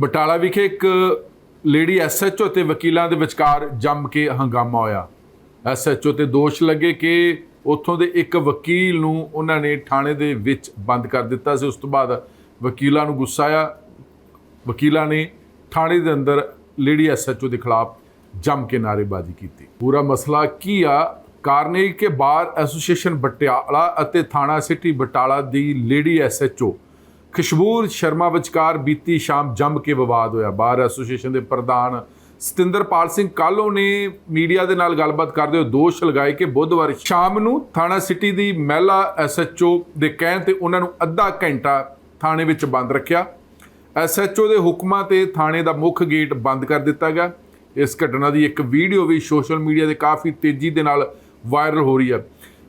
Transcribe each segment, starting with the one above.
ਬਟਾਲਾ ਵਿਖੇ ਇੱਕ lady SHO ਤੇ ਵਕੀਲਾਂ ਦੇ ਵਿਚਕਾਰ ਜੰਮ ਕੇ ਹੰਗਾਮਾ ਹੋਇਆ। ਐਸਐਚਓ ਤੇ ਦੋਸ਼ ਲੱਗੇ ਕਿ ਉੱਥੋਂ ਦੇ ਇੱਕ ਵਕੀਲ ਨੂੰ ਉਹਨਾਂ ਨੇ ਥਾਣੇ ਦੇ ਵਿੱਚ ਬੰਦ ਕਰ ਦਿੱਤਾ ਸੀ। ਉਸ ਤੋਂ ਬਾਅਦ ਵਕੀਲਾਂ ਨੂੰ ਗੁੱਸਾ ਆਇਆ। ਵਕੀਲਾਂ ਨੇ ਥਾਣੇ ਦੇ ਅੰਦਰ ਲੇਡੀ ਐਸਐਚਓ ਦੇ ਖਿਲਾਫ ਜੰਮ ਕੇ ਨਾਅਰੇਬਾਜ਼ੀ ਕੀਤੀ। ਪੂਰਾ ਮਸਲਾ ਕੀ ਆ? ਕਾਰਨ ਇਹ ਕਿ ਬਾਰ ਐਸੋਸੀਏਸ਼ਨ ਬਟਿਆਲਾ ਅਤੇ ਥਾਣਾ ਸਿਟੀ ਬਟਾਲਾ ਦੀ ਲੇਡੀ ਐਸਐਚਓ ਖੁਸ਼ਬੂ ਸ਼ਰਮਾ ਵਿਚਕਾਰ ਬੀਤੀ ਸ਼ਾਮ ਜੰਮ ਕੇ ਵਿਵਾਦ ਹੋਇਆ। ਬਾਰ ਐਸੋਸੀਏਸ਼ਨ ਦੇ ਪ੍ਰਧਾਨ ਸਤਿੰਦਰਪਾਲ ਸਿੰਘ ਕਾਲੋ ਨੇ ਮੀਡੀਆ ਦੇ ਨਾਲ ਗੱਲਬਾਤ ਕਰਦੇ ਹੋਏ ਦੋਸ਼ ਲਗਾਏ ਕਿ ਬੁੱਧਵਾਰ ਸ਼ਾਮ ਨੂੰ ਥਾਣਾ ਸਿਟੀ ਦੀ ਮਹਿਲਾ ਐਸਐਚਓ ਦੇ ਕਹਿਣ ਤੇ ਉਹਨਾਂ ਨੂੰ ਅੱਧਾ ਘੰਟਾ ਥਾਣੇ ਵਿੱਚ ਬੰਦ ਰੱਖਿਆ। ਐਸਐਚਓ ਦੇ ਹੁਕਮਾਂ ਤੇ ਥਾਣੇ ਦਾ ਮੁੱਖ ਗੇਟ ਬੰਦ ਕਰ ਦਿੱਤਾ ਗਿਆ। ਇਸ ਘਟਨਾ ਦੀ ਇੱਕ ਵੀਡੀਓ ਵੀ ਸੋਸ਼ਲ ਮੀਡੀਆ ਤੇ ਕਾਫੀ ਤੇਜ਼ੀ ਦੇ ਨਾਲ ਵਾਇਰਲ ਹੋ ਰਹੀ ਹੈ।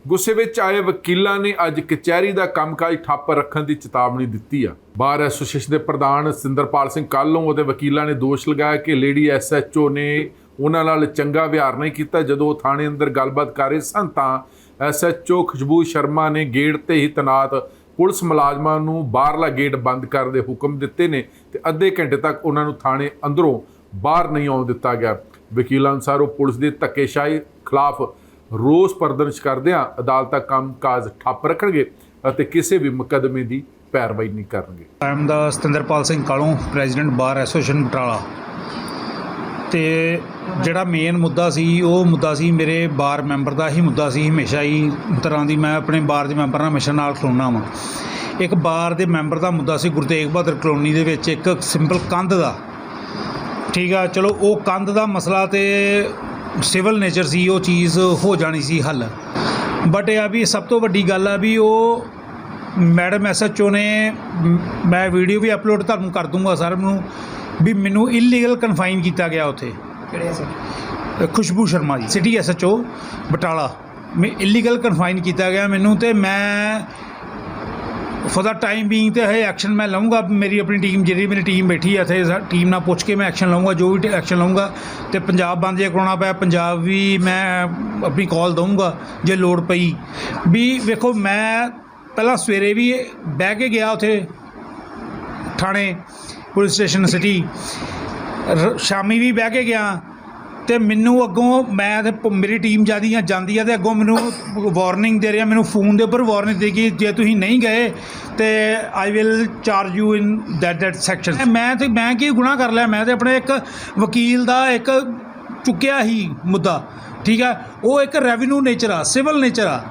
ਗੁੱਸੇ ਵਿੱਚ ਆਏ ਵਕੀਲਾਂ ਨੇ ਅੱਜ ਕਚਹਿਰੀ ਦਾ ਕੰਮਕਾਜ ਠੱਪ ਰੱਖਣ ਦੀ ਚੇਤਾਵਨੀ ਦਿੱਤੀ ਆ। ਬਾਰ ਐਸੋਸੀਏਸ਼ਨ ਦੇ ਪ੍ਰਧਾਨ ਸਿੰਦਰਪਾਲ ਸਿੰਘ ਕਾਲੋਂ ਉਹਦੇ ਵਕੀਲਾਂ ਨੇ ਦੋਸ਼ ਲਗਾਇਆ ਕਿ ਲੇਡੀ ਐਸਐਚਓ ਨੇ ਉਹਨਾਂ ਨਾਲ ਚੰਗਾ ਵਿਹਾਰ ਨਹੀਂ ਕੀਤਾ। ਜਦੋਂ ਉਹ ਥਾਣੇ ਅੰਦਰ ਗੱਲਬਾਤ ਕਰ ਰਹੇ ਸਨ ਤਾਂ ਐਸਐਚਓ ਖੁਸ਼ਬੂ ਸ਼ਰਮਾ ਨੇ ਗੇਟ ਤੇ ਹੀ ਤਨਾਤ ਪੁਲਿਸ ਮੁਲਾਜ਼ਮਾਂ ਨੂੰ ਬਾਹਰਲਾ ਗੇਟ ਬੰਦ ਕਰਨ ਦੇ ਹੁਕਮ ਦਿੱਤੇ ਨੇ ਤੇ ਅੱਧੇ ਘੰਟੇ ਤੱਕ ਉਹਨਾਂ ਨੂੰ ਥਾਣੇ ਅੰਦਰੋਂ ਬਾਹਰ ਨਹੀਂ ਆਉਣ ਦਿੱਤਾ ਗਿਆ। ਵਕੀਲਾਂ ਅਨੁਸਾਰ ਉਹ ਪੁਲਿਸ ਦੀ ਧੱਕੇਸ਼ਾਹੀ ਖਿਲਾਫ ਰੋਸ ਪ੍ਰਦਰਸ਼ ਕਰਦਿਆਂ ਅਦਾਲਤਾਂ ਕੰਮਕਾਜ ਠੱਪ ਰੱਖਣਗੇ ਅਤੇ ਕਿਸੇ ਵੀ ਮੁਕੱਦਮੇ ਦੀ ਪੈਰਵਾਈ ਨਹੀਂ ਕਰਨਗੇ। ਆਈ ਦਾ Satinderpal Singh Kahlon, president bar association Batala ਤੇ ਜਿਹੜਾ ਮੇਨ ਮੁੱਦਾ ਸੀ, ਉਹ ਮੁੱਦਾ ਸੀ ਮੇਰੇ ਬਾਰ ਮੈਂਬਰ ਦਾ ਹੀ ਮੁੱਦਾ ਸੀ, ਹਮੇਸ਼ਾ ਹੀ ਤਰ੍ਹਾਂ ਦੀ ਮੈਂ ਆਪਣੇ ਬਾਰ ਦੇ ਮੈਂਬਰ ਨਾਲ ਹਮੇਸ਼ਾ ਨਾਲ ਖਲੋਣਾ ਵਾਂ। ਇੱਕ ਬਾਰ ਦੇ ਮੈਂਬਰ ਦਾ ਮੁੱਦਾ ਸੀ ਗੁਰੂ ਤੇਗ ਬਹਾਦਰ ਕਲੋਨੀ ਦੇ ਵਿੱਚ ਇੱਕ ਸਿੰਪਲ ਕੰਧ ਦਾ। ਠੀਕ ਆ, ਚਲੋ ਉਹ ਕੰਧ ਦਾ ਮਸਲਾ ਤੇ ਸਿਵਲ ਨੇਚਰ ਸੀ ਉਹ ਚੀਜ਼ ਹੋ ਜਾਣੀ ਸੀ ਹੱਲ। ਬਟ ਇਹ ਆ ਵੀ ਸਭ ਤੋਂ ਵੱਡੀ ਗੱਲ ਆ ਵੀ ਉਹ ਮੈਡਮ ਐਸਐਚਓ ਨੇ ਮ- ਵੀਡੀਓ ਵੀ ਅਪਲੋਡ ਤੁਹਾਨੂੰ ਕਰ ਦੂੰਗਾ ਸਰ ਨੂੰ ਵੀ ਮੈਨੂੰ ਇਲੀਗਲ ਕਨਫਾਈਨ ਕੀਤਾ ਗਿਆ ਉੱਥੇ। ਕਿਹੜੇ ਸਰ ਖੁਸ਼ਬੂ ਸ਼ਰਮਾ ਜੀ ਸਿਟੀ ਐਸਐਚਓ ਬਟਾਲਾ। ਮੈਂ ਇਲੀਗਲ ਕਨਫਾਈਨ ਕੀਤਾ ਗਿਆ ਮੈਨੂੰ ਤੇ ਮੈਂ ਫॉर ਦਾ ਟਾਈਮ ਬੀਇੰਗ ਤੇ ਇਹ ਐਕਸ਼ਨ ਮੈਂ ਲਵਾਂਗਾ ਮੇਰੀ ਆਪਣੀ ਟੀਮ ਜਿਹੜੀ ਮੇਰੀ ਟੀਮ ਬੈਠੀ ਹੈ ਇੱਥੇ ਟੀਮ ਨਾਲ ਪੁੱਛ ਕੇ ਮੈਂ ਐਕਸ਼ਨ ਲਵਾਂਗਾ ਜੋ ਵੀ ਐਕਸ਼ਨ ਲਵਾਂਗਾ ਤੇ ਪੰਜਾਬ ਬੰਦ ਜੇ ਕਰਾਉਣਾ ਪਿਆ, ਪੰਜਾਬ ਵੀ ਮੈਂ ਆਪਣੀ ਕਾਲ ਦਊਂਗਾ, ਜੇ ਲੋੜ ਪਈ। ਵੀ ਵੇਖੋ, ਮੈਂ ਪਹਿਲਾਂ ਸਵੇਰੇ ਵੀ ਬਹਿ ਕੇ ਗਿਆ ਉੱਥੇ, ਥਾਣੇ, ਪੁਲਿਸ ਸਟੇਸ਼ਨ ਸਿਟੀ ਰ- ਸ਼ਾਮੀ ਵੀ ਬਹਿ ਕੇ ਗਿਆ। ਤੇ ਮੈਨੂੰ ਅੱਗੋਂ ਮੈਂ ਤੇ ਪ- ਮੇਰੀ ਟੀਮ ਜ਼ਿਆਦੀ ਆ, ਜਾਂਦੀ ਆ ਤੇ ਅੱਗੋਂ ਮੈਨੂੰ ਵਾਰਨਿੰਗ ਦੇ ਰਿਹਾ, ਮੈਨੂੰ ਫੋਨ ਦੇ ਉੱਪਰ ਵਾਰਨਿੰਗ ਦੇ ਕਿ ਜੇ ਤੁਸੀਂ ਨਹੀਂ ਗਏ, ਤੇ I will charge you in that that section ਮੈਂ ਤੇ, ਮੈਂ ਕੀ ਗੁਨਾਹ ਕਰ ਲਿਆ? ਮੈਂ ਤੇ ਆਪਣੇ ਇੱਕ ਵਕੀਲ ਦਾ ਇੱਕ ਚੁੱਕਿਆ ਹੀ ਮੁੱਦਾ, ਠੀਕ ਆ? ਉਹ ਇੱਕ ਰੈਵਨਿਊ ਨੇਚਰ ਆ ਸਿਵਲ ਨੇਚਰ ਆ,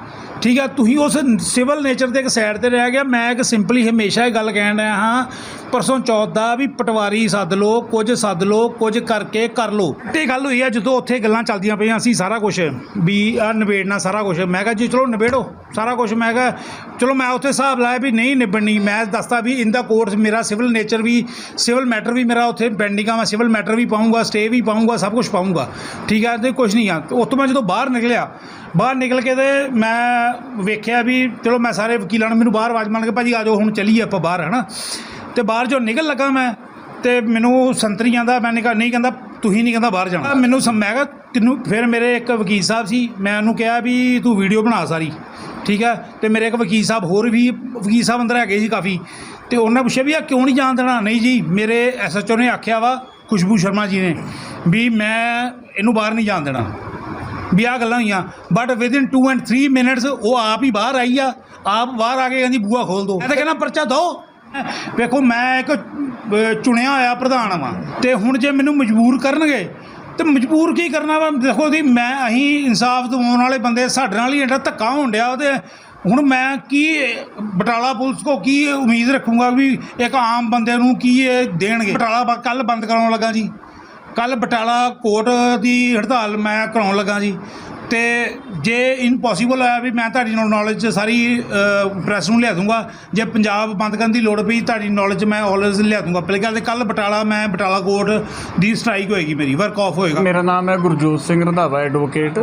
ਠੀਕ ਆ? ਤੁਸੀਂ ਉਸ ਸਿਵਲ ਨੇਚਰ ਦੇ ਇੱਕ ਸਾਈਡ ਤੇ ਰਹਿ ਗਿਆ, ਮੈਂ ਇੱਕ ਸਿੰਪਲੀ ਹਮੇਸ਼ਾ ਇਹ ਗੱਲ ਕਹਿਣ ਰਿਹਾ ਹਾਂ ਪਰਸੋਂ ਚੌਥ ਦਾ ਵੀ ਪਟਵਾਰੀ ਸੱਦ ਲਓ, ਕੁਝ ਸੱਦ ਲਓ, ਕੁਝ ਕਰਕੇ ਕਰ ਲਓ। ਤੇ ਗੱਲ ਹੋਈ ਆ, ਜਦੋਂ ਉੱਥੇ ਗੱਲਾਂ ਚੱਲਦੀਆਂ ਪਈਆਂ ਸੀ ਸਾਰਾ ਕੁਝ ਵੀ ਆ ਨਿਬੇੜਨਾ, ਸਾਰਾ ਕੁਝ ਮੈਂ ਕਿਹਾ ਜੀ, ਚਲੋ ਨਿਬੇੜੋ, ਸਾਰਾ ਕੁਝ ਮੈਂ ਕਿਹਾ, ਚਲੋ ਮੈਂ ਉੱਥੇ ਹਿਸਾਬ ਲਾਇਆ ਵੀ ਨਹੀਂ ਨਿਬੜਨੀ। ਮੈਂ ਦੱਸਦਾ ਵੀ ਇਨ ਦਾ ਕੋਰਸ ਮੇਰਾ ਸਿਵਲ ਨੇਚਰ ਵੀ ਸਿਵਲ ਮੈਟਰ ਵੀ ਮੇਰਾ ਉੱਥੇ ਪੈਂਡਿੰਗ ਮੈਂ ਸਿਵਲ ਮੈਟਰ ਵੀ ਪਾਉਂਗਾ ਸਟੇ ਵੀ ਪਾਉਂਗਾ ਸਭ ਕੁਝ ਪਾਉਂਗਾ ਠੀਕ ਹੈ ਤੇ ਕੁਝ ਨਹੀਂ ਆ। ਤੇ ਉੱਥੋਂ ਮੈਂ ਜਦੋਂ ਬਾਹਰ ਨਿਕਲਿਆ, ਬਾਹਰ ਨਿਕਲ ਕੇ ਤੇ ਮੈਂ ਵੇਖਿਆ ਵੀ, ਚਲੋ ਮੈਂ ਸਾਰੇ ਵਕੀਲਾਂ ਨੂੰ ਮੈਨੂੰ ਬਾਹਰ ਆਵਾਜ਼ ਮੰਨ ਕੇ ਭਾਜੀ ਆ ਜਾਓ, ਹੁਣ ਚੱਲੀਏ ਆਪਾਂ ਬਾਹਰ, ਹਨਾ? ਤੇ ਬਾਹਰ ਜੋ ਨਿਕਲ ਲੱਗਾ ਮੈਂ ਤੇ ਮੈਨੂੰ ਸੰਤਰੀ ਆਂਦਾ ਮੈਂ ਕਿਹਾ ਨਹੀਂ ਕਹਿੰਦਾ, ਤੁਸੀਂ ਨਹੀਂ ਕਹਿੰਦਾ ਬਾਹਰ ਜਾਣਾ। ਮੈਨੂੰ ਮੈਂ ਕਿਹਾ, ਤੈਨੂੰ ਫਿਰ ਮੇਰੇ ਇੱਕ ਵਕੀਲ ਸਾਹਿਬ ਸੀ, ਮੈਂ ਉਹਨੂੰ ਕਿਹਾ ਵੀ ਤੂੰ ਵੀਡੀਓ ਬਣਾ ਸਾਰੀ, ਠੀਕ ਹੈ? ਤੇ ਮੇਰੇ ਇੱਕ ਵਕੀਲ ਸਾਹਿਬ ਹੋਰ ਵੀ ਵਕੀਲ ਸਾਹਿਬ ਅੰਦਰ ਹੈਗੇ ਸੀ ਕਾਫੀ, ਤੇ ਉਹਨਾਂ ਪੁੱਛਿਆ ਵੀ ਆ ਕਿਉਂ ਨਹੀਂ ਜਾਣ ਦੇਣਾ? ਨਹੀਂ ਜੀ, ਮੇਰੇ ਐਸਐਚਓ ਨੇ ਆਖਿਆ ਵਾ, ਖੁਸ਼ਬੂ ਸ਼ਰਮਾ ਜੀ ਨੇ, ਵੀ ਮੈਂ ਇਹਨੂੰ ਬਾਹਰ ਨਹੀਂ ਜਾਣ ਦੇਣਾ। ਵੀ ਆਹ ਗੱਲਾਂ ਹੋਈਆਂ but within 2 and 3 minutes ਉਹ ਆਪ ਹੀ ਬਾਹਰ ਆਈ ਆ, ਆਪ ਬਾਹਰ ਆ ਕੇ ਕਹਿੰਦੀ ਬੂਆ ਖੋਲ ਦੋ। ਮੈਂ ਤਾਂ ਕਹਿੰਦਾ, ਪਰਚਾ ਦੋ। ਵੇਖੋ, ਮੈਂ ਇੱਕ ਚੁਣਿਆ ਹੋਇਆ ਪ੍ਰਧਾਨ ਵਾਂ, ਤੇ ਹੁਣ ਜੇ ਮੈਨੂੰ ਮਜਬੂਰ ਕਰਨਗੇ, ਤੇ ਮਜਬੂਰ ਕੀ ਕਰਨਾ ਵਾ? ਦੇਖੋ ਜੀ, ਮੈਂ ਅਸੀਂ ਇਨਸਾਫ ਦਿਵਾਉਣ ਵਾਲੇ ਬੰਦੇ, ਸਾਡੇ ਨਾਲ ਹੀ ਐਡਾ ਧੱਕਾ ਹੋਣ ਡਿਆ ਤੇ ਹੁਣ ਮੈਂ ਕੀ, ਬਟਾਲਾ ਪੁਲਿਸ ਕੋ ਕੀ ਉਮੀਦ ਰੱਖੂੰਗਾ ਵੀ ਇੱਕ ਆਮ ਬੰਦੇ ਨੂੰ ਕੀ ਇਹ ਦੇਣਗੇ? ਬਟਾਲਾ ਕੱਲ ਬੰਦ ਕਰਾਉਣ ਲੱਗਾ ਜੀ। ਕੱਲ ਬਟਾਲਾ ਕੋਰਟ ਦੀ ਹੜਤਾਲ ਮੈਂ ਕਰਾਉਣ ਲੱਗਾ ਜੀ। ਤੇ ਜੇ ਇਨਪੋਸੀਬਲ ਹੋਇਆ ਵੀ ਮੈਂ ਤੁਹਾਡੀ ਨੌਲੇਜ ਸਾਰੀ ਪ੍ਰੈਸ ਨੂੰ ਲਿਆ ਦੂੰਗਾ ਜੇ ਪੰਜਾਬ ਬੰਦ ਕਰਨ ਦੀ ਲੋੜ ਪਈ ਤੁਹਾਡੀ ਨੌਲੇਜ ਮੈਂ ਆਲਵੇਜ਼ ਲਿਆ ਦੂੰਗਾ। ਪਹਿਲੀ ਗੱਲ ਤੇ ਕੱਲ ਬਟਾਲਾ ਮੈਂ ਬਟਾਲਾ ਕੋਰਟ ਦੀ ਸਟ੍ਰਾਈਕ ਹੋਏਗੀ ਮੇਰੀ ਵਰਕ ਆਫ ਹੋਏਗਾ। ਮੇਰਾ ਨਾਮ ਹੈ ਗੁਰਜੋਤ ਸਿੰਘ ਰੰਧਾਵਾ ਐਡਵੋਕੇਟ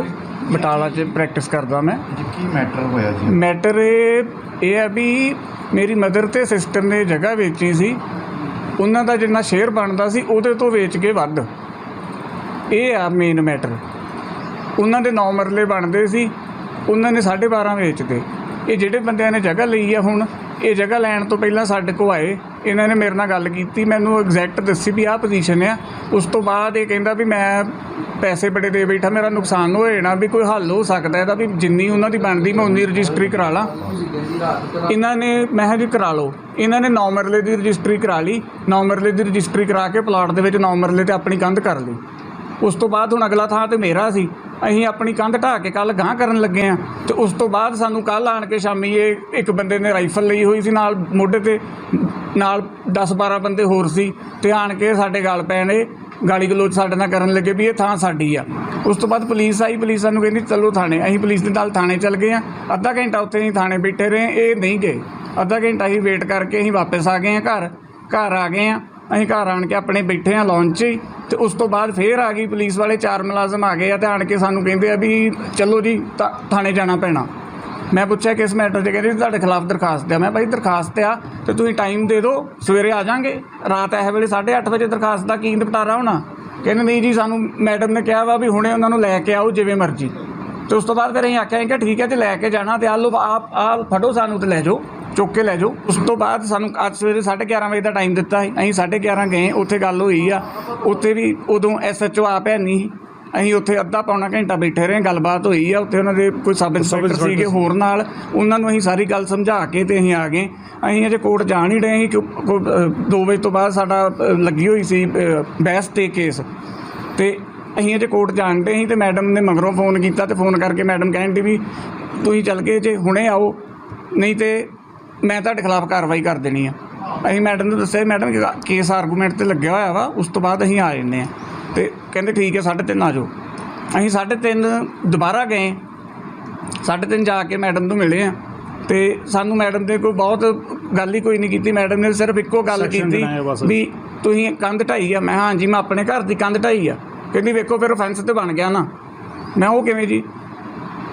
ਬਟਾਲਾ 'ਚ ਪ੍ਰੈਕਟਿਸ ਕਰਦਾ ਮੈਂ। ਕੀ ਮੈਟਰ ਹੋਇਆ ਜੀ? ਮੈਟਰ ਇਹ ਇਹ ਹੈ ਵੀ ਮੇਰੀ ਮਦਰ ਤੇ ਸਿਸਟਰ ਨੇ ਜਗ੍ਹਾ ਵੇਚੀ ਸੀ। ਉਹਨਾਂ ਦਾ ਜਿੰਨਾ ਸ਼ੇਅਰ ਬਣਦਾ ਸੀ ਉਹਦੇ ਤੋਂ ਵੇਚ ਕੇ ਵੱਧ। ਇਹ ਆ ਮੇਨ ਮੈਟਰ ਉਹਨਾਂ ਦੇ 9 ਮਰਲੇ ਬਣਦੇ ਸੀ, ਉਹਨਾਂ ਨੇ 12.5 ਵੇਚਦੇ ਇਹ ਜਿਹੜੇ ਬੰਦਿਆਂ ਨੇ ਜਗ੍ਹਾ ਲਈ ਆ ਹੁਣ, ਇਹ ਜਗ੍ਹਾ ਲੈਣ ਤੋਂ ਪਹਿਲਾਂ ਸਾਡੇ ਕੋਲ ਆਏ, ਇਹਨਾਂ ਨੇ ਮੇਰੇ ਨਾਲ ਗੱਲ ਕੀਤੀ, ਮੈਨੂੰ ਐਗਜ਼ੈਕਟ ਦੱਸੀ ਵੀ ਆਹ ਪੋਜੀਸ਼ਨ ਆ। ਉਸ ਤੋਂ ਬਾਅਦ ਇਹ ਕਹਿੰਦਾ ਵੀ ਮੈਂ ਪੈਸੇ ਬੜੇ ਦੇ ਬੈਠਾ, ਮੇਰਾ ਨੁਕਸਾਨ ਹੋ ਜਾਣਾ, ਵੀ ਕੋਈ ਹੱਲ ਹੋ ਸਕਦਾ ਇਹਦਾ, ਵੀ ਜਿੰਨੀ ਉਹਨਾਂ ਦੀ ਬਣਦੀ ਮੈਂ ਉਨੀ ਰਜਿਸਟਰੀ ਕਰਾ ਲਾਂ। ਇਹਨਾਂ ਨੇ, ਮੈਂ ਕਿਹਾ ਜੀ ਕਰਾ ਲਓ। ਇਹਨਾਂ ਨੇ 9 ਮਰਲੇ ਦੀ ਰਜਿਸਟਰੀ ਕਰਾ ਲਈ 9 ਮਰਲੇ ਦੀ ਰਜਿਸਟਰੀ ਕਰਾ ਕੇ ਪਲਾਟ ਦੇ ਵਿੱਚ 9 ਮਰਲੇ ਤੇ ਆਪਣੀ ਕੰਧ ਕਰ ਲਈ। ਉਸ ਤੋਂ ਬਾਅਦ ਹੁਣ ਅਗਲਾ ਥਾਂ ਤੇ ਮੇਰਾ ਸੀ ਅਸੀਂ ਆਪਣੀ ਕੰਧ ਢਾਹ ਕੇ ਕੱਲ ਗਾਂਹ ਕਰਨ ਲੱਗੇ ਆ ਤੇ ਉਸ ਤੋਂ ਬਾਅਦ ਸਾਨੂੰ ਕੱਲ ਆਣ ਕੇ ਸ਼ਾਮੀ ਇਹ ਇੱਕ ਬੰਦੇ ਨੇ ਰਾਈਫਲ ਲਈ ਹੋਈ ਸੀ ਨਾਲ ਮੋਢੇ ਤੇ, ਨਾਲ 10 12 ਬੰਦੇ ਹੋਰ ਸੀ ਤੇ ਆਣ ਕੇ ਸਾਡੇ ਗਲ ਪੈਣੇ ਗਾਲੀ ਗਲੋਚ ਸਾਡੇ ਨਾਲ ਕਰਨ ਲੱਗੇ ਵੀ ਇਹ ਥਾਂ ਸਾਡੀ ਆ। ਉਸ ਤੋਂ ਬਾਅਦ ਪੁਲਿਸ ਆਈ, ਪੁਲਿਸ ਸਾਨੂੰ ਕਹਿੰਦੀ ਚਲੋ ਥਾਣੇ, ਅਸੀਂ ਪੁਲਿਸ ਦੇ ਨਾਲ ਥਾਣੇ ਚੱਲ ਗਏ ਆ ਅੱਧਾ ਘੰਟਾ ਉੱਥੇ ਹੀ ਥਾਣੇ ਬੈਠੇ ਰਹੇ, ਇਹ ਨਹੀਂ ਗਏ। ਅੱਧਾ ਘੰਟਾ ਹੀ ਵੇਟ ਕਰਕੇ ਅਸੀਂ ਵਾਪਸ ਆ ਗਏ ਆ ਘਰ ਘਰ ਆ ਗਏ ਆ ਅਸੀਂ ਘਰ ਆਣ ਕੇ ਆਪਣੇ ਬੈਠੇ ਆ ਲੌਂਚ 'ਚ ਹੀ, ਤੇ ਉਸ ਤੋਂ ਬਾਅਦ ਫੇਰ ਆ ਗਈ ਪੁਲਿਸ ਵਾਲੇ, ਚਾਰ ਮੁਲਾਜ਼ਮ ਆ ਗਏ ਆ ਤੇ ਆਣ ਕੇ ਸਾਨੂੰ ਕਹਿੰਦੇ ਆ ਵੀ ਚਲੋ ਜੀ, ਥਾ- ਥਾਣੇ ਜਾਣਾ ਪੈਣਾ। ਮੈਂ ਪੁੱਛਿਆ ਕਿਸ ਮੈਟਰ 'ਤੇ ਕਹਿੰਦੇ ਤੁਹਾਡੇ ਖਿਲਾਫ ਦਰਖਾਸਤ ਆ। ਮੈਂ ਭਾਈ ਦਰਖਾਸਤ ਆ, ਤੇ ਤੁਸੀਂ ਟਾਈਮ ਦੇ ਦਿਓ, ਸਵੇਰੇ ਆ ਜਾਾਂਗੇ। ਰਾਤ ਇਹ ਵੇਲੇ 8:30 ਵਜੇ ਦਰਖਾਸਤ ਦਾ ਕੀ ਨਿਪਟਾਰਾ ਹੋਣਾ? ਕਹਿੰਦੇ ਨਹੀਂ ਜੀ, ਸਾਨੂੰ ਮੈਡਮ ਨੇ ਕਿਹਾ ਵਾ ਵੀ ਹੁਣੇ ਉਹਨਾਂ ਨੂੰ ਲੈ ਕੇ ਆਓ ਜਿਵੇਂ ਮਰਜ਼ੀ। ਤੇ ਉਸ ਤੋਂ ਬਾਅਦ ਫਿਰ ਅਸੀਂ ਆਖਿਆ ਕਿ ਠੀਕ ਹੈ, ਤੇ ਲੈ ਕੇ ਜਾਣਾ ਤੇ ਆ ਲਓ ਆਪ ਆ ਫੜੋ ਸਾਨੂੰ ਤੇ ਲੈ ਜਾਓ। ਚੁੱਕ ਕੇ ਲੈ ਜਾਓ। ਉਸ ਤੋਂ ਬਾਅਦ ਸਾਨੂੰ ਅੱਜ ਸਵੇਰੇ 11:30 ਵਜੇ ਦਾ ਟਾਈਮ ਦਿੱਤਾ ਸੀ। ਅਸੀਂ 11:30 ਗਏ ਉੱਥੇ ਗੱਲ ਹੋਈ ਆ। ਉੱਥੇ ਵੀ ਉਦੋਂ ਐਸਐਚਓ ਆਪ ਹੈ ਨਹੀਂ। ਅਸੀਂ ਉੱਥੇ ਅੱਧਾ ਪੌਣਾ ਘੰਟਾ ਬੈਠੇ ਰਹੇ ਗੱਲਬਾਤ ਹੋਈ ਆ। ਉੱਥੇ ਉਹਨਾਂ ਦੇ ਕੋਈ ਸਬ ਇੰਸਪੈਕਟਰ ਸੀਗੇ ਹੋਰ ਨਾਲ। ਉਹਨਾਂ ਨੂੰ ਅਸੀਂ ਸਾਰੀ ਗੱਲ ਸਮਝਾ ਕੇ ਤੇ ਅਸੀਂ ਆ ਗਏ। ਅਸੀਂ ਅਜੇ ਕੋਰਟ ਜਾ ਨਹੀਂ ਰਹੇ ਸੀ 2 ਵਜੇ ਤੋਂ ਬਾਅਦ ਸਾਡਾ ਲੱਗੀ ਹੋਈ ਸੀ ਬਹਿਸ ਤੇ ਕੇਸ ਤੇ ਅਸੀਂ ਅਜੇ ਕੋਰਟ ਜਾਣ ਡਏ ਸੀ ਤੇ ਮੈਡਮ ਨੇ ਮਗਰੋਂ ਫੋਨ ਕੀਤਾ ਤੇ ਫੋਨ ਕਰਕੇ ਮੈਡਮ ਡਈ ਵੀ ਤੁਸੀਂ ਚੱਲ ਕੇ ਜੇ ਹੁਣੇ ਆਓ। ਨਹੀਂ ਤੇ ਮੈਂ ਤੁਹਾਡੇ ਖਿਲਾਫ ਕਾਰਵਾਈ ਕਰ ਦੇਣੀ ਆ। ਅਸੀਂ ਮੈਡਮ ਨੂੰ ਦੱਸਿਆ ਮੈਡਮ ਕੇਸ ਆਰਗੂਮੈਂਟ ਤੇ ਲੱਗਿਆ ਹੋਇਆ ਵਾ ਉਸ ਤੋਂ ਬਾਅਦ ਅਸੀਂ ਆ ਜੰਨੇ ਆ। ਤੇ ਕਹਿੰਦੇ ਠੀਕ ਹੈ 3:30 ਆ ਜਾਓ। ਅਸੀਂ 3:30 ਦੁਬਾਰਾ ਗਏ। 3:30 ਜਾ ਕੇ ਮੈਡਮ ਨੂੰ ਮਿਲੇ ਆ। ਤੇ ਸਾਨੂੰ ਮੈਡਮ ਨੇ ਕੋਈ ਬਹੁਤ ਗੱਲ ਹੀ ਕੋਈ ਨਹੀਂ ਕੀਤੀ। ਮੈਡਮ ਨੇ ਸਿਰਫ ਇੱਕੋ ਗੱਲ ਕੀਤੀ। ਵੀ ਤੁਸੀਂ ਕੰਧ ਢਾਈ ਆ। ਮੈਂ ਹਾਂਜੀ ਮੈਂ ਆਪਣੇ ਘਰ ਦੀ ਕੰਧ ਢਾਈ ਆ। ਕਹਿੰਦੀ ਵੇਖੋ ਫਿਰ ਫੈਂਸ ਤੇ ਬਣ ਗਿਆ ਨਾ। ਮੈਂ ਉਹ ਕਿਵੇਂ ਜੀ?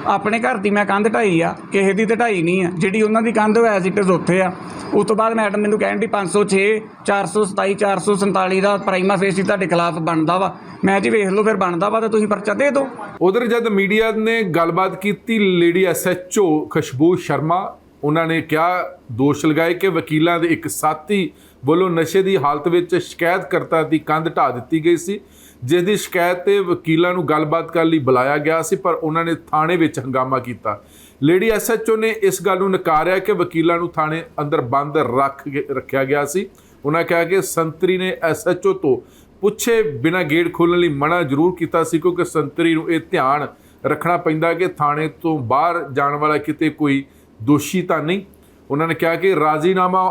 ਆਪਣੇ ਘਰ ਦੀ ਮੈਂ ਕੰਧ ਢਾਈ ਆ, ਕਿਸੇ ਦੀ ਤੇ ਢਾਈ ਨਹੀਂ ਆ। ਜਿਹੜੀ ਉਹਨਾਂ ਦੀ ਕੰਧ ਹੋਇਆ ਸੀ ਤੇ ਉੱਥੇ ਆ। ਉਸ ਤੋਂ ਬਾਅਦ ਮੈਡਮ ਮੈਨੂੰ ਕਹਿਣ ਦੀ 506 427 447 ਦਾ ਪ੍ਰਾਈਮਾ ਫੇਸੀ ਤੁਹਾਡੇ ਖਿਲਾਫ ਬਣਦਾ ਵਾ। ਮੈਂ ਜੀ ਵੇਖ ਲਓ, ਫਿਰ ਬਣਦਾ ਵਾ ਤਾਂ ਤੁਸੀਂ ਪਰਚਾ ਦੇ ਦਿਓ। ਉਧਰ ਜਦ ਮੀਡੀਆ ਨੇ ਗੱਲਬਾਤ ਕੀਤੀ, ਲੇਡੀ ਐਸਐਚਓ ਖੁਸ਼ਬੂ ਸ਼ਰਮਾ ਉਹਨਾਂ ਨੇ ਕਿਹਾ, ਦੋਸ਼ ਲਗਾਏ ਕਿ ਵਕੀਲਾਂ ਦੇ ਇੱਕ ਸਾਥੀ ਵੱਲੋਂ ਨਸ਼ੇ ਦੀ ਹਾਲਤ ਵਿੱਚ ਸ਼ਿਕਾਇਤਕਰਤਾ ਦੀ ਕੰਧ ਢਾ ਦਿੱਤੀ ਗਈ ਸੀ, ਜਿਸ ਦੀ ਸ਼ਿਕਾਇਤ ਤੇ ਵਕੀਲਾਂ ਨੂੰ ਗੱਲਬਾਤ ਕਰਨ ਲਈ ਬੁਲਾਇਆ ਗਿਆ ਸੀ, ਪਰ ਉਹਨਾਂ ਨੇ ਥਾਣੇ ਵਿੱਚ ਹੰਗਾਮਾ ਕੀਤਾ। ਲੇਡੀ ਐਸਐਚਓ ਨੇ ਇਸ ਗੱਲ ਨੂੰ ਨਕਾਰਿਆ ਕਿ ਵਕੀਲਾਂ ਨੂੰ ਥਾਣੇ ਅੰਦਰ ਬੰਦ ਰੱਖ ਗੇ- ਰੱਖਿਆ ਗਿਆ ਸੀ। ਉਹਨਾਂ ਕਿਹਾ ਕਿ ਸੰਤਰੀ ਨੇ ਐਸਐਚਓ ਤੋਂ ਪੁੱਛੇ ਬਿਨਾਂ ਗੇਟ ਖੋਲ੍ਹਣ ਲਈ ਮਨਾ ਜ਼ਰੂਰ ਕੀਤਾ ਸੀ, ਕਿਉਂਕਿ ਸੰਤਰੀ ਨੂੰ ਇਹ ਧਿਆਨ ਰੱਖਣਾ ਪੈਂਦਾ ਕਿ ਥਾਣੇ ਤੋਂ ਬਾਹਰ ਜਾਣ ਵਾਲਾ ਕਿਤੇ ਕੋਈ ਦੋਸ਼ੀ ਤਾਂ ਨਹੀਂ। ਉਹਨਾਂ ਨੇ ਕਿਹਾ ਕਿ ਰਾਜ਼ੀਨਾਮਾ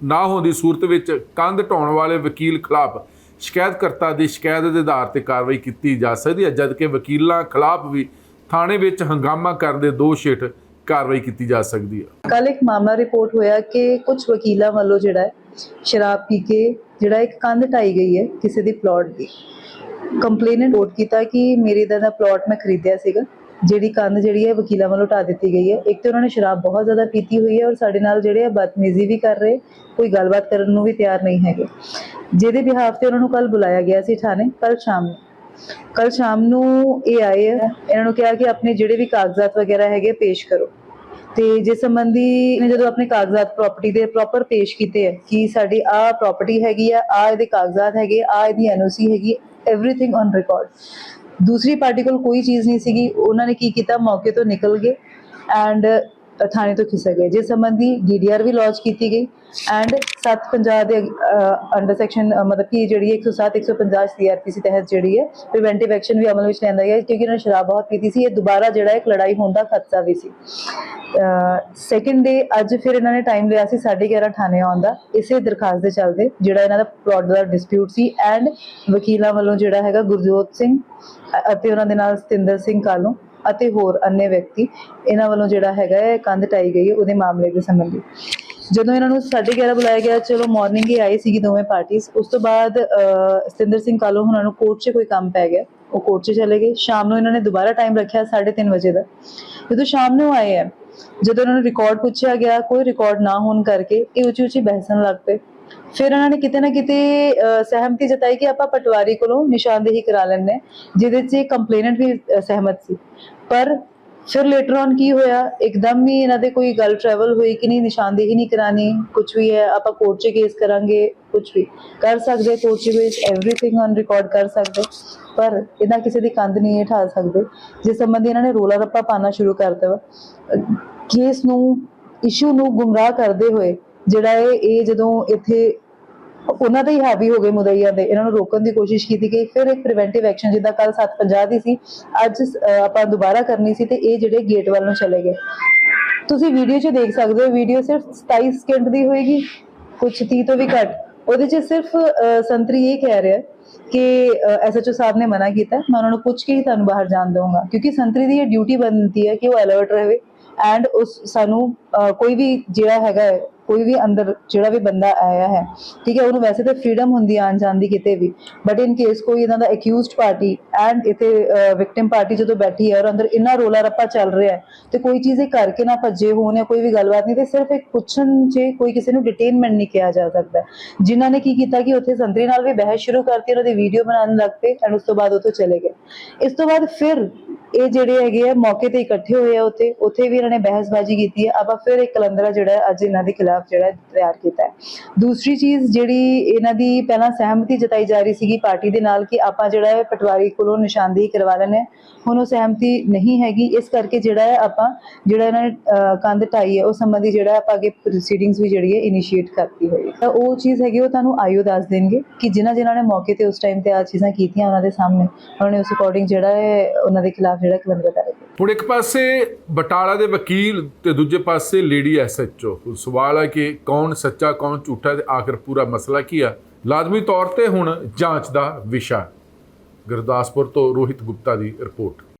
ਨਾ ਹੋਣ ਦੀ ਸੂਰਤ ਵਿੱਚ ਕੰਧ ਢਾਉਣ ਵਾਲੇ ਵਕੀਲ ਖਿਲਾਫ ਸ਼ਿਕਾਇਤਕਰਤਾ ਦੀ ਸ਼ਿਕਾਇਤ ਦੇ ਆਧਾਰ ਤੇ ਕਾਰਵਾਈ ਕੀਤੀ ਜਾ ਸਕਦੀ ਹੈ, ਜਦਕਿ ਵਕੀਲਾਂ ਖਿਲਾਫ ਵੀ ਥਾਣੇ ਵਿੱਚ ਹੰਗਾਮਾ ਕਰਨ ਦੇ ਦੋਸ਼ ਹੇਠ ਕਾਰਵਾਈ ਕੀਤੀ ਜਾ ਸਕਦੀ ਹੈ। ਕੱਲ ਇੱਕ ਮਾਮਲਾ ਰਿਪੋਰਟ ਹੋਇਆ ਕਿ ਕੁਝ ਵਕੀਲਾਂ ਵੱਲੋਂ ਜਿਹੜਾ ਹੈ ਸ਼ਰਾਬ ਪੀ ਕੇ ਜਿਹੜਾ ਇੱਕ ਕੰਧ ਢਾਈ ਗਈ ਹੈ ਕਿਸੇ ਦੀ ਪਲਾਟ ਦੀ। ਕੰਪਲੇਨੈਂਟ ਰਿਪੋਰਟ ਕੀਤਾ ਕਿ ਮੇਰੀ ਦਾ ਦਾ ਪਲਾਟ ਮੈਂ ਖਰੀਦਿਆ ਸੀਗਾ। ਜਿਹੜੀ ਕੰਧ ਜਿਹੜੀ ਹੈ ਵਕੀਲਾਂ ਵੱਲੋਂ ਢਾ ਦਿੱਤੀ ਗਈ ਹੈ। ਇੱਕ ਤੇ ਉਹਨਾਂ ਨੇ ਸ਼ਰਾਬ ਬਹੁਤ ਜ਼ਿਆਦਾ ਪੀਤੀ ਹੋਈ ਹੈ ਔਰ ਸਾਡੇ ਨਾਲ ਜਿਹੜੇ ਆ ਬਦਤਮੀਜ਼ੀ ਵੀ ਕਰ ਰਹੇ, ਕੋਈ ਗੱਲਬਾਤ ਕਰਨ ਨੂੰ ਵੀ ਤਿਆਰ ਨਹੀਂ ਹੈਗੇ। ਜਿਹਦੇ ਬਿਹਾਫ ਤੇ ਉਹਨਾਂ ਨੂੰ ਕੱਲ ਬੁਲਾਇਆ ਗਿਆ ਸੀ ਥਾਣੇ ਕੱਲ ਸ਼ਾਮ ਨੂੰ। ਕੱਲ ਸ਼ਾਮ ਨੂੰ ਇਹ ਆਏ ਇਹਨਾਂ ਨੂੰ ਕਿਹਾ ਕਿ ਆਪਣੇ ਜਿਹੜੇ ਵੀ ਕਾਗਜ਼ਾਤ ਵਗੈਰਾ ਹੈਗੇ ਪੇਸ਼ ਕਰੋ। ਤੇ ਜਿਸ ਸੰਬੰਧੀ ਨੇ ਜਦੋਂ ਆਪਣੇ ਕਾਗਜ਼ਾਤ ਪ੍ਰਾਪਰਟੀ ਦੇ ਪ੍ਰੋਪਰ ਪੇਸ਼ ਕੀਤੇ ਹੈ ਕਿ ਸਾਡੀ ਆ ਪ੍ਰਾਪਰਟੀ ਹੈਗੀ ਆ ਆ ਇਹਦੇ ਕਾਗਜ਼ਾਤ ਹੈਗੇ ਆ ਇਹਦੀ ਐਨਓਸੀ ਹੈਗੀ ਐਵਰੀਥਿੰਗ ਔਨ ਰਿਕਾਰਡ ਦੂਸਰੀ ਪਾਰਟੀ ਕੋਲ ਕੋਈ ਚੀਜ਼ ਨਹੀਂ ਸੀਗੀ, ਉਹਨਾਂ ਨੇ ਕੀ ਕੀਤਾ, ਮੌਕੇ ਤੋਂ ਨਿਕਲ ਗਏ। ਐਂਡ ਥਾਣੇ ਤੋਂ ਖਿਸਕ ਗਏ, ਜਿਸ ਸੰਬੰਧੀ ਡੀਡੀਆਰ ਵੀ ਲਾਂਚ ਕੀਤੀ ਗਈ ਐਂਡ 750 ਦੇ ਅੰਡਰ ਸੈਕਸ਼ਨ ਮਤਲਬ ਕਿ ਜਿਹੜੀ 107 150 ਸੀਆਰਪੀਸੀ ਤਹਿਤ ਜਿਹੜੀ ਹੈ ਪ੍ਰੀਵੈਂਟਿਵ ਐਕਸ਼ਨ ਵੀ ਅਮਲ ਵਿੱਚ ਲਿਆਂਦਾ ਗਿਆ, ਕਿਉਂਕਿ ਇਹਨਾਂ ਸ਼ਰਾਬ ਬਹੁਤ ਪੀਤੀ ਸੀ, ਇਹ ਦੁਬਾਰਾ ਜਿਹੜਾ ਇੱਕ ਲੜਾਈ ਹੋਣ ਦਾ ਖਤਰਾ ਵੀ ਸੀ। ਸੈਕਿੰਡ ਡੇ ਅੱਜ ਫਿਰ ਇਹਨਾਂ ਨੇ ਟਾਈਮ ਲਿਆ ਸੀ 11:30 ਥਾਣੇ ਆਉਣ ਦਾ, ਇਸੇ ਦਰਖਾਸਤ ਦੇ ਚੱਲਦੇ ਜਿਹੜਾ ਇਹਨਾਂ ਦਾ ਪਲਾਟ ਦਾ ਡਿਸਪਿਊਟ ਸੀ ਐਂਡ ਵਕੀਲਾਂ ਵੱਲੋਂ ਜਿਹੜਾ ਹੈਗਾ ਗੁਰਜੋਤ ਸਿੰਘ ਅਤੇ ਉਹਨਾਂ ਦੇ ਨਾਲ ਸਤਿੰਦਰ ਸਿੰਘ ਕਾਲੋਂ ਅਤੇ ਹੋਰ ਅੰਨੇ ਵਿਅਕਤੀ ਇਹਨਾਂ ਵੱਲੋਂ ਜਿਹੜਾ ਹੈਗਾ ਹੈ, ਕੰਧ ਟਾਈ ਗਈ ਹੈ ਉਹਦੇ ਮਾਮਲੇ ਦੇ ਸੰਬੰਧੀ। ਜਦੋਂ ਇਹਨਾਂ ਨੂੰ 11:30 ਬੁਲਾਇਆ ਗਿਆ, ਚਲੋ ਮਾਰਨਿੰਗ ਹੀ ਆਈ ਸੀਗੀ ਦੋਵੇਂ ਪਾਰਟੀਆਂ ਉਸ ਤੋਂ ਬਾਅਦ ਸਤਿੰਦਰ ਸਿੰਘ ਕਾਲੋ ਉਹਨਾਂ ਨੂੰ ਕੋਰਟ 'ਚ ਕੋਈ ਕੰਮ ਪੈ ਗਿਆ। ਉਹ ਕੋਰਟ 'ਚ ਚਲੇ ਗਏ। ਸ਼ਾਮ ਨੂੰ ਇਹਨਾਂ ਨੇ ਦੁਬਾਰਾ ਟਾਈਮ ਰੱਖਿਆ 3:30 ਵਜੇ ਦਾ। ਜਦੋਂ ਸ਼ਾਮ ਨੂੰ ਆਏ ਆ ਜਦੋਂ ਉਹਨਾਂ ਨੂੰ ਰਿਕਾਰਡ ਪੁੱਛਿਆ ਗਿਆ, ਕੋਈ ਰਿਕਾਰਡ ਨਾ ਹੋਣ ਕਰਕੇ ਇਹ ਉੱਚੀ ਉੱਚੀ ਬਹਿਸਣ ਲੱਗ ਪਏ। ਫਿਰ ਉਹਨਾਂ ਨੇ ਕਿਤੇ ਨਾ ਕਿਤੇ ਸਹਿਮਤੀ ਜਤਾਈ ਕਿ ਆਪਾਂ ਪਟਵਾਰੀ ਕੋਲੋਂ ਨਿਸ਼ਾਨਦੇਹੀ ਕਰਾ ਲੈਣੇ ਜਿਹਦੇ 'ਚ ਕੰਪਲੇਨੈਂਟ ਵੀ ਸਹਿਮਤ ਸੀ। ਪਰ ਫਿਰ ਲੇਟਰ ਔਨ ਕੀ ਹੋਇਆ? ਇੱਕਦਮ ਹੀ ਇਹਨਾਂ ਦੇ ਕੋਈ ਗੱਲ ਟਰੈਵਲ ਹੋਈ ਕਿ ਨਹੀਂ, ਨਿਸ਼ਾਨਦੇਹੀ ਨਹੀਂ ਕਰਾਣੀ ਕੁਝ ਵੀ ਹੈ, ਆਪਾਂ ਕੋਰਟ 'ਚ ਕੇਸ ਕਰਾਂਗੇ ਕੁਝ ਵੀ ਕਰ ਸਕਦੇ ਕੋਰਟ 'ਚ ਵਿੱਚ ਐਵਰੀਥਿੰਗ ਔਨ ਰਿਕਾਰਡ ਕਰ ਸਕਦੇ, ਪਰ ਇਹਨਾਂ ਕਿਸੇ ਦੀ ਕੰਧ ਨਹੀਂ ਇਹ ਢਾਲ ਸਕਦੇ। ਜਿਸ ਸੰਬੰਧੀ ਇਹਨਾਂ ਨੇ ਰੋਲਾ ਰੱਪਾ ਪਾਣਾ ਸ਼ੁਰੂ ਕਰ ਦਿੱਤਾ। ਕੇਸ ਨੂੰ ਇਸ਼ੂ ਨੂੰ ਗੁੰਮਰਾਹ ਕਰਦੇ ਹੋਏ ਜਿਹੜਾ ਇਹ ਇਹ ਜਦੋਂ ਇੱਥੇ ਉਹਨਾਂ ਦੇ ਹੀ ਹਾਵੀ ਹੋ ਗਏ ਮੁਦਈਆਂ ਦੇ ਇਹਨਾਂ ਨੂੰ ਰੋਕਣ ਦੀ ਕੋਸ਼ਿਸ਼ ਕੀਤੀ ਗਈ ਫਿਰ ਇੱਕ ਪ੍ਰੀਵੈਂਟਿਵ ਐਕਸ਼ਨ ਜਿੱਦਾਂ ਕੱਲ 750 ਦੀ ਸੀ ਅੱਜ ਆਪਾਂ ਦੁਬਾਰਾ ਕਰਨੀ ਸੀ ਤੇ ਇਹ ਜਿਹੜੇ ਗੇਟ ਵੱਲ ਨੂੰ ਚਲੇ ਗਏ। ਤੁਸੀਂ ਵੀਡੀਓ 'ਚ ਦੇਖ ਸਕਦੇ ਹੋ ਵੀਡੀਓ ਸਿਰਫ 27 ਸਕਿੰਟ ਦੀ ਹੋਏਗੀ ਕੁਝ 30 ਤੋਂ ਵੀ ਘੱਟ। ਉਹਦੇ 'ਚ ਸਿਰਫ ਸੰਤਰੀ ਇਹ ਕਹਿ ਰਿਹਾ ਕਿ ਐਸਐਚਓ ਸਾਹਿਬ ਨੇ ਮਨਾ ਕੀਤਾ ਮੈਂ ਉਹਨਾਂ ਨੂੰ ਪੁੱਛ ਕੇ ਹੀ ਤੁਹਾਨੂੰ ਬਾਹਰ ਜਾਣ ਦਊਂਗਾ ਕਿਉਂਕਿ ਸੰਤਰੀ ਦੀ ਇਹ ਡਿਊਟੀ ਬਣਦੀ ਹੈ ਕਿ ਉਹ ਅਲਰਟ ਰਹੇ ਐਂਡ ਉਸ ਸਾਨੂੰ ਕੋਈ ਵੀ ਜਿਹੜਾ ਹੈਗਾ ਹੈ, ਕੋਈ ਵੀ ਅੰਦਰ ਜਿਹੜਾ ਵੀ ਬੰਦਾ ਆਇਆ ਹੈ, ਠੀਕ ਹੈ, ਉਹਨੂੰ ਵੈਸੇ ਤਾਂ ਫ੍ਰੀडम ਹੁੰਦੀ ਹੈ ਜਾਣ ਦੀ ਕਿਤੇ ਵੀ ਬਟ ਇਨ ਕੇਸ ਕੋਈ ਇਹਨਾਂ ਦਾ ਅਕਿਊਜ਼ਡ ਪਾਰਟੀ ਐਂਡ ਇਥੇ ਵਿਕਟਿਮ ਪਾਰਟੀ ਜਦੋਂ ਬੈਠੀ ਹੈ ਔਰ ਅੰਦਰ ਇੰਨਾ ਰੋਲਾ ਰੱਪਾ ਚੱਲ ਰਿਹਾ ਹੈ, ਤੇ ਕੋਈ ਚੀਜ਼ ਇਹ ਕਰਕੇ ਨਾ ਭੱਜੇ ਹੋਣ ਜਾਂ ਕੋਈ ਵੀ ਗੱਲਬਾਤ ਨਹੀਂ, ਤੇ ਸਿਰਫ ਇੱਕ ਪੁੱਛਣ 'ਚ ਕੋਈ ਕਿਸੇ ਨੂੰ ਡਿਟੇਨਮੈਂਟ ਨਹੀਂ ਕਿਹਾ ਜਾ ਸਕਦਾ। ਜਿਨ੍ਹਾਂ ਨੇ ਕੀ ਕੀਤਾ ਕਿ ਉੱਥੇ ਸੰਤਰੀ ਨਾਲ ਵੀ ਬਹਿਸ ਸ਼ੁਰੂ ਕਰਤੀ ਉਹਨਾਂ ਦੀ ਵੀਡੀਓ ਬਣਾਉਣ ਲੱਗ ਪਏ ਐਂਡ ਉਸ ਤੋਂ ਬਾਅਦ ਉੱਥੋਂ ਚਲੇ ਗਏ। ਇਸ ਤੋਂ ਬਾਅਦ ਫਿਰ ਇਹ ਜਿਹੜੇ ਹੈਗੇ ਆ ਮੌਕੇ ਤੇ ਇਕੱਠੇ ਹੋਏ ਆ ਉੱਥੇ ਉੱਥੇ ਵੀ ਇਹਨਾਂ ਨੇ ਬਹਿਸਬਾਜ਼ੀ ਕੀਤੀ ਹੈ। ਆਪਾਂ ਫਿਰ ਇੱਕ ਕਲੰਦਰਾ ਜਿਹੜਾ ਅੱਜ ਇਹਨਾਂ ਦੇ ਖਿਲਾਫ ਜਿਹੜਾ ਤਿਆਰ ਕੀਤਾ ਹੈ। ਦੂਸਰੀ ਚੀਜ਼ ਜਿਹੜੀ ਇਹਨਾਂ ਦੀ ਪਹਿਲਾਂ ਸਹਿਮਤੀ ਜਤਾਈ ਜਾ ਰਹੀ ਸੀਗੀ ਪਾਰਟੀ ਦੇ ਨਾਲ ਕਿ ਆਪਾਂ ਜਿਹੜਾ ਹੈ ਪਟਵਾਰੀ ਕੋਲੋਂ ਨਿਸ਼ਾਨਦੇਹੀ ਕਰਵਾ ਲੈਣੇ ਹੁਣ ਉਹ ਸਹਿਮਤੀ ਨਹੀਂ ਹੈਗੀ। ਇਸ ਕਰਕੇ ਜਿਹੜਾ ਹੈ ਆਪਾਂ ਜਿਹੜਾ ਇਹਨਾਂ ਨੇ ਕੰਧ ਢਾਈ ਹੈ ਉਹ ਸੰਬੰਧੀ ਜਿਹੜਾ ਆਪਾਂ ਅੱਗੇ ਪ੍ਰੋਸੀਡਿੰਗਸ ਵੀ ਜਿਹੜੀ ਹੈ ਇਨੀਸ਼ੀਏਟ ਕਰਤੀ ਹੋਈ ਤਾਂ ਉਹ ਚੀਜ਼ ਹੈਗੀ, ਉਹ ਤੁਹਾਨੂੰ ਆਈਓ ਦੱਸ ਦੇਣਗੇ ਕਿ ਜਿਨ੍ਹਾਂ ਜਿਨ੍ਹਾਂ ਨੇ ਮੌਕੇ ਤੇ ਉਸ ਟਾਈਮ ਤੇ ਆ ਚੀਜ਼ਾਂ ਕੀਤੀਆਂ ਉਹਨਾਂ ਦੇ ਸਾਹਮਣੇ, ਉਹਨਾਂ ਨੇ ਉਸ ਅਕੋਰਡਿੰਗ ਜਿਹੜਾ ਹੈ, ਉਹਨਾਂ ਦੇ ਖਿਲਾਫ ਜਿਹੜਾ ਕਲੰਦਰਾ ਦਾਇਰ ਹੁਣ ਇੱਕ ਪਾਸੇ ਬਟਾਲਾ ਦੇ ਵਕੀਲ ਤੇ ਦੂਜੇ ਪਾਸੇ ਲੇਡੀ ਐਸਐਚਓ ਸਵਾਲ ਹੈ ਕਿ ਕੌਣ ਸੱਚਾ, ਕੌਣ ਝੂਠਾ ਤੇ ਆਖਰ ਪੂਰਾ ਮਸਲਾ ਕੀ ਆ? ਲਾਜ਼ਮੀ ਤੌਰ ਤੇ ਹੁਣ ਜਾਂਚ ਦਾ ਵਿਸ਼ਾ। ਗੁਰਦਾਸਪੁਰ ਤੋਂ ਰੋਹਿਤ ਗੁਪਤਾ ਦੀ ਰਿਪੋਰਟ।